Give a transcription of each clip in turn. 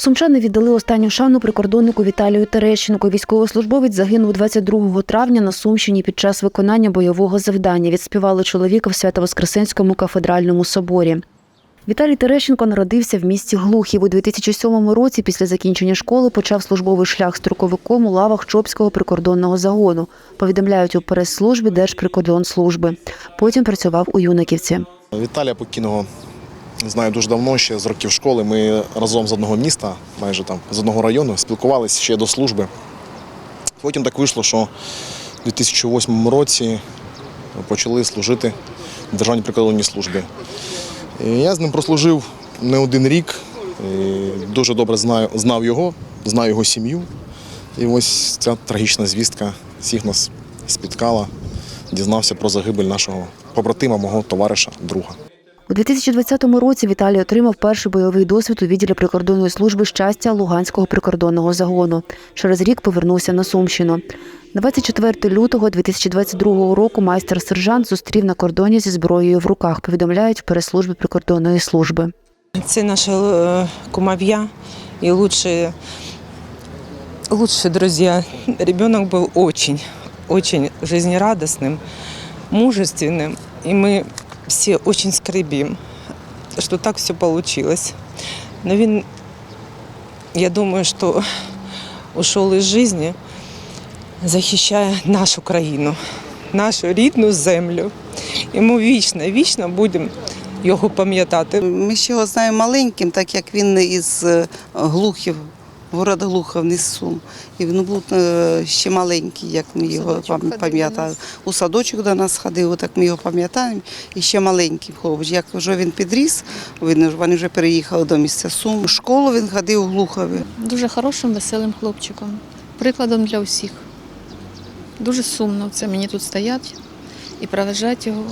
Сумчани віддали останню шану прикордоннику Віталію Терещенко. Військовослужбовець загинув 22 травня на Сумщині під час виконання бойового завдання. Відспівали чоловіка в Свято-Воскресенському кафедральному соборі. Віталій Терещенко народився в місті Глухів. У 2007 році після закінчення школи почав службовий шлях строковиком у лавах Чопського прикордонного загону. Повідомляють у прес-службі Держприкордонслужби. Потім працював у Юнаківці. Віталія Покійного знаю дуже давно, ще з років школи. Ми разом з одного міста, майже там з одного району, спілкувалися ще до служби. Потім так вийшло, що у 2008 році почали служити в Державній прикордонній службі. І я з ним прослужив не один рік, і дуже добре знаю, знав його, знаю його сім'ю. І ось ця трагічна звістка всіх нас спіткала. Дізнався про загибель нашого побратима, мого товариша, друга. У 2020 році Віталій отримав перший бойовий досвід у відділі прикордонної служби щастя Луганського прикордонного загону. Через рік повернувся на Сумщину. 24 лютого 2022 року майстер-сержант зустрів на кордоні зі зброєю в руках. Повідомляють в прес-службі прикордонної служби. Це наши э, кумовья и лучшие, лучшие друзья. Ребенок был очень, очень жизнерадостным, мужественным. И мы все очень скорбим, что так все получилось. Но він, я думаю, що ушел із жизни, захищає нашу країну, нашу рідну землю. І ми вічно, вічно будемо його пам'ятати. Ми ще його знаємо маленьким, так як він із е, Глухів, город Глухов, не Сум. І він був е, ще маленький, як ми його пам- пам'ятаємо. У садочок до нас ходив, так ми його пам'ятаємо. І ще маленький хлопець. Як вже він підріс, він, вони вже переїхали до місця Сум. В школу він ходив у Глухові. Дуже хорошим, веселим хлопчиком. Прикладом для всіх. Дуже сумно це мені тут стоять і проважати його.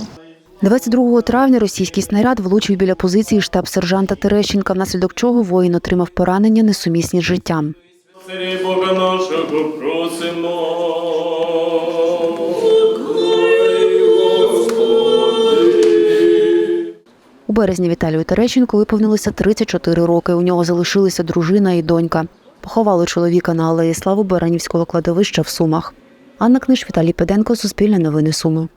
22 травня російський снаряд влучив біля позиції штаб-сержанта Терещенка, внаслідок чого воїн отримав поранення несумісні з життям. Бога нашого просимо. У березні Віталію Терещенку виповнилося 34 роки. У нього залишилися дружина і донька. Поховали чоловіка на алеї Слави Баранівського кладовища в Сумах. Анна Книж, Віталій Педенко, Суспільне новини Суми.